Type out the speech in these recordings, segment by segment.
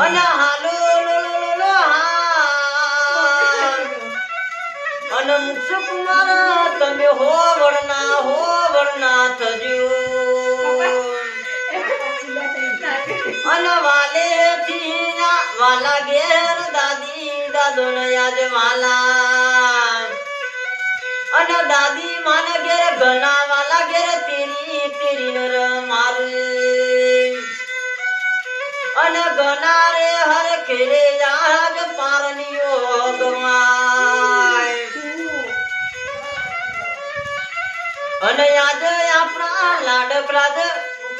અને હાલો લો અને મુક્ષ તમે હો વરના હો વરના થજો અને વાલે થી વાલા દાદી દાદો આજ વાલા અને દાદી માને ઘેર ઘણા વાલા ઘેર તેરી તેરી મારું. ઘણા હર ખેરે આજ પારનિયો ગવાય. અને આજ આપણા લાડકરાજ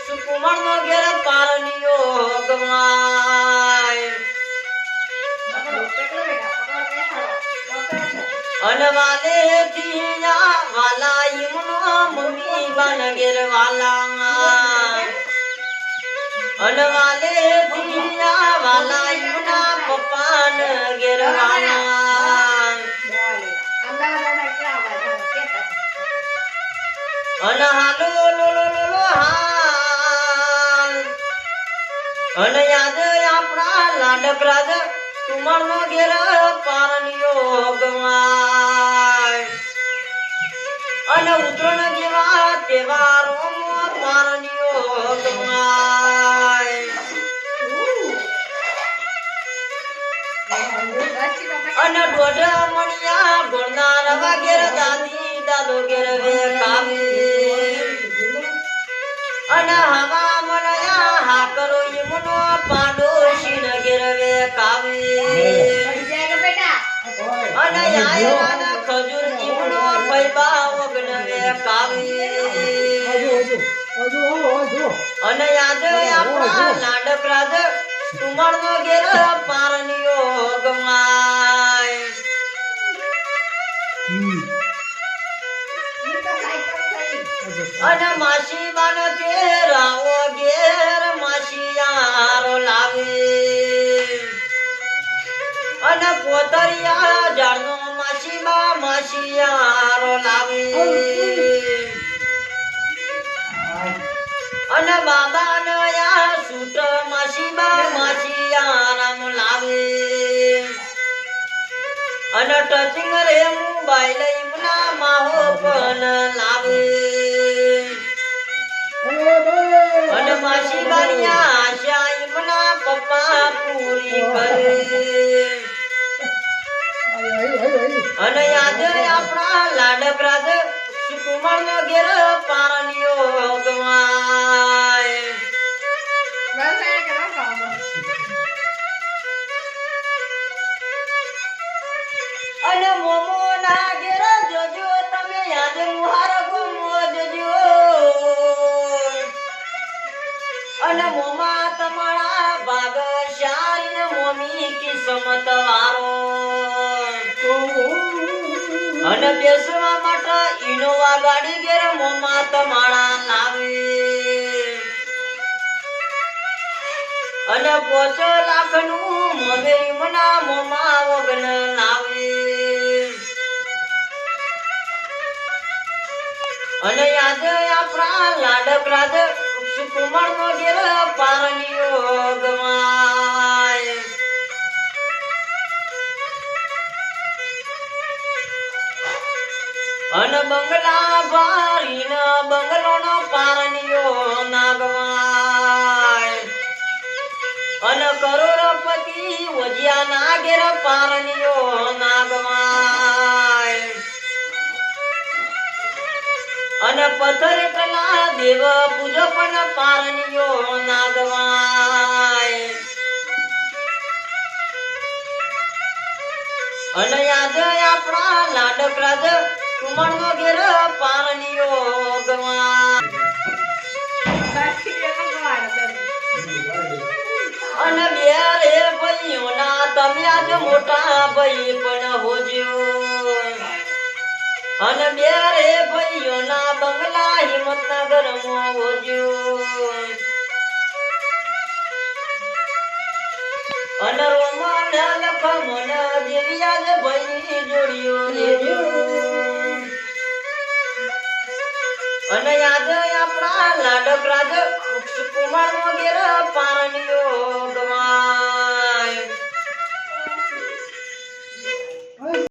સુકુમાર નો ઘેર પારનિયો ગવાય. અનવાલે વાલે વાલા ઈમનો મમ્મી બન ઘેર વાલા. અને અને હાલો લો લો લો યાદ આપણા લાડકરાજ તુમર નો ઘેર પારનિયો ગવાય અને ઉત્તરાયણ જેવા તહેવારોમાં પારનિયો અને ખજૂર ઈમનો પૈબા વગન અને યાદ આપણા લાડકરાજ તુમર નો ઘેર પારનિયો ગમાય અને માસી બાનો તે રાવો ઘેર માસી યારો લાવે. અને પોતરિયા જાણો માસી બા યારો લાવે. અને બાબા ને યા સૂટ માસી બા, માસી આરામ લાવે. અને ટચિંગ રે મોબાઈલ ઇમના માહો પણ લાવે અને યાદ આપણા લાડકરાજ સુકુમાર નો ઘેર પારનિયો અને બેસવા માટે ઇનોવા ગાડી ઘેર મોમા તમારા લાવે. અને પોચો લાખનું મોમે મના મોમાં વગન લાવે. અને યાદ આપણા લાડકરાજ સુકુમાર નો ઘેર પારનિયો ગવાય બંગલા ભારીન બંગલોનો પારનિયો નાગવાય. અન કરોડપતિ વજિયા ના ઘેર પારનિયો નાગવાય. અને પથર કલા દેવ પૂજો પણ પારનિયો નાગવાય. અને યાદ આપણા લાડકરાજ કુમાર નો ઘેર પારનિયો ગવાય અને બે રે ભાઈઓના તમે આજ મોટા ભાઈ પણ હોજો. અને બે રે ભાઈઓના બંગલા હિંમતનગરમાં હોજો. યાદ આપણા લાડક રાજ કુમાર નો ઘેર પારણિયો